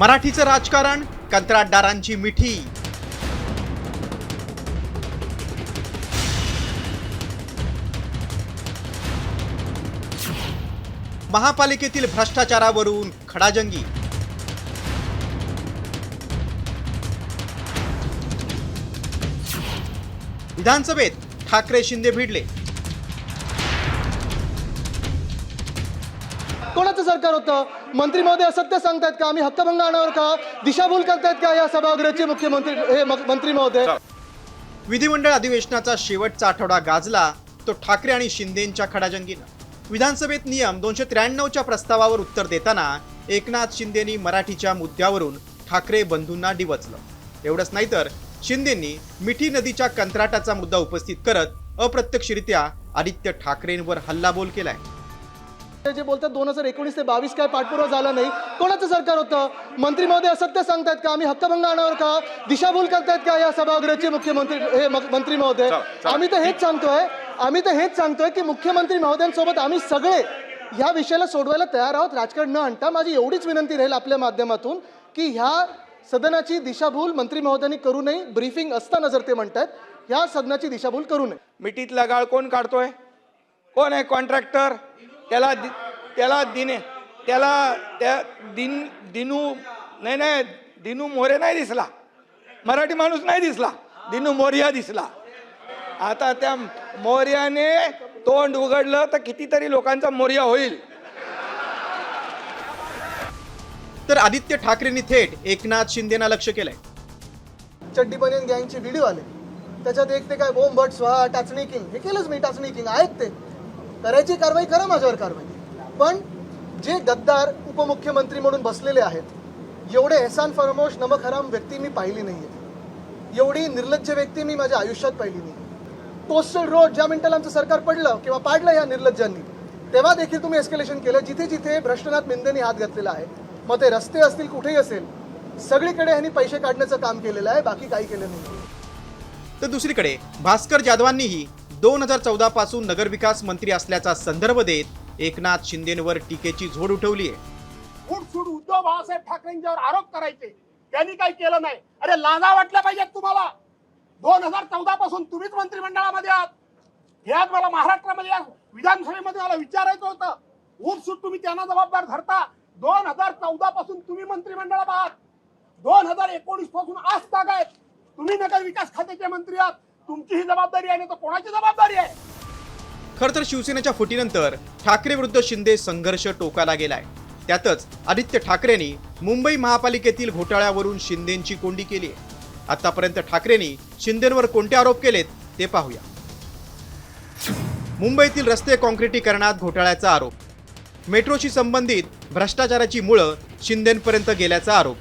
मराठीचं राजकारण कंत्राटदारांची मिठी. महापालिकेतील भ्रष्टाचारावरून खडाजंगी. विधानसभेत ठाकरे शिंदे भिडले. कोणाचं सरकार होतं? मंत्री महोदय असत्य सांगतायत का? आम्ही हक्कभंग आणावर का? दिशाभूल करतायत का? या सभागृहाचे मुख्यमंत्री हे मंत्री महोदय. विधिमंडळ अधिवेशनाचा शेवटचा आठवडा गाजला तो ठाकरे आणि शिंदेंच्या खडाजंगीनं. विधानसभेत नियम दोनशे त्र्याण्णवच्या प्रस्तावावर उत्तर देताना एकनाथ शिंदेनी मराठीच्या मुद्द्यावरून ठाकरे बंधूंना डिवचलं. एवढंच नाही तर शिंदेंनी मिठी नदीच्या कंत्राटाचा मुद्दा उपस्थित करत अप्रत्यक्षरित्या आदित्य ठाकरेंवर हल्लाबोल केलाय. ते जे बोलतात दोन हजार एकोणीस ते बावीस काय पाठपुरावा झाला नाही. कोणाचं सरकार होतं? मंत्री महोदय असत्य सांगतायत का? आम्ही हक्कभंग आणणार का? दिशाभूल करतायत का या सभागृहाचे मुख्यमंत्री हे मंत्री महोदय? आम्ही तर हेच सांगतोय आम्ही तर हेच सांगतोय की मुख्यमंत्री महोदयांसोबत आम्ही सगळे ह्या विषयाला सोडवायला तयार आहोत. राजकारण न आणता माझी एवढीच विनंती राहील आपल्या माध्यमातून की ह्या सदनाची दिशाभूल मंत्री महोदयांनी करू नये. ब्रीफिंग असताना जर ते म्हणतात ह्या सदनाची दिशाभूल करू नये. मिठीतला गाळ कोण काढतोय? कोण आहे कॉन्ट्रॅक्टर? त्याला दि- त्याला दिने त्याला त्या दिन दिनू नाही नाही दिनू मोरे नाही दिसला. मराठी माणूस नाही दिसला. दिनू मोर्या दिसला. आता त्या मोर्याने तोंड उघडलं तर कितीतरी लोकांचा मोर्या होईल. तर आदित्य ठाकरेंनी थेट एकनाथ शिंदेना लक्ष केलंय. चड्डी बनियन गँगचे व्हिडिओ आले. त्याच्यात एक ते काय बोम भट स्वाहा टाचणी किंग हे केलंच मी टाचणी किंग आहेत ते. करायची कारवाई करा माझ्यावर कारवाई. पण जे गद्दार उपमुख्यमंत्री म्हणून बसलेले आहेत एवढे एहसान फरमोश नमक हराम व्यक्ती मी पाहिली नाही आहे एवढी निर्लज्ज व्यक्ती मी माझ्या आयुष्यात पाहिली नाही कोस्टल रोड ज्या मिनिटाला आमचं सरकार पडलं किंवा पाडलं या निर्लज्जांनी तेव्हा देखील तुम्ही एस्केलेशन केलं जिथे जिथे भ्रष्टनाथ मिंदेनी हात घातलेला आहे. मग ते रस्ते असतील कुठेही असेल सगळीकडे ह्यांनी पैसे काढण्याचं काम केलेलं आहे बाकी काही केलं नाही तर दुसरीकडे भास्कर जाधवांनीही दोन हजार चौदा पासून नगरविकास मंत्री असल्याचा संदर्भ देत एकनाथ शिंदेंवर टीकेची झोड उठवली आहे. उद्धव बाळासाहेब ठाकरेंच्यावर आरोप करायचे. त्यांनी काही केलं नाही. अरे लाजा वाटल्या पाहिजेत तुम्हाला. दोन हजार चौदा पासून तुम्हीच मंत्रिमंडळामध्ये आहात. हे आज मला महाराष्ट्रामध्ये या विधानसभेमध्ये मला विचारायचं होतं. उठसूट तुम्ही त्यांना जबाबदार धरता. दोन हजार चौदा पासून तुम्ही मंत्रिमंडळात आहात. दोन हजार एकोणीसपासून आज आहेत. तुम्ही नगर विकास खात्याचे मंत्री आहात. तुमची ही जबाबदारी आहे तर कोणाची जबाबदारी आहे? खर तर शिवसेनेच्या फुटीनंतर ठाकरे विरुद्ध शिंदे संघर्ष टोकाला गेलाय. त्यातच आदित्य ठाकरेंनी मुंबई महापालिकेतील घोटाळ्यावरून शिंदेंची कोंडी केली आहे. आतापर्यंत ठाकरेंनी शिंदेवर कोणते आरोप केलेत ते पाहूया. मुंबईतील रस्ते कॉन्क्रिटीकरणात घोटाळ्याचा आरोप. मेट्रोशी संबंधित भ्रष्टाचाराची मुळं शिंदेपर्यंत गेल्याचा आरोप.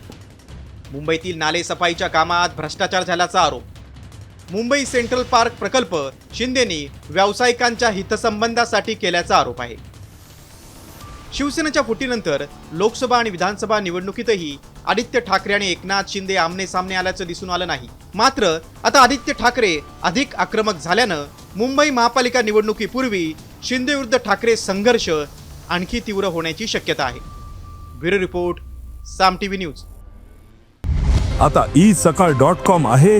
मुंबईतील नाले सफाईच्या कामात भ्रष्टाचार झाल्याचा आरोप. मुंबई सेंट्रल पार्क प्रकल्प शिंदेनी व्यावसायिकांच्या हितसंबंधासाठी केल्याचा आरोप आहे. शिवसेनेच्या फुटीनंतर लोकसभा आणि विधानसभा निवडणुकीतही आदित्य ठाकरे आणि एकनाथ शिंदे आमने सामने आल्याचं दिसून आलं नाही. मात्र आता आदित्य ठाकरे अधिक आक्रमक झाल्यानं मुंबई महापालिका निवडणुकीपूर्वी शिंदे विरुद्ध ठाकरे संघर्ष आणखी तीव्र होण्याची शक्यता आहे. Bureau report Saam TV news. आता ई सकाळ डॉट कॉम आहे.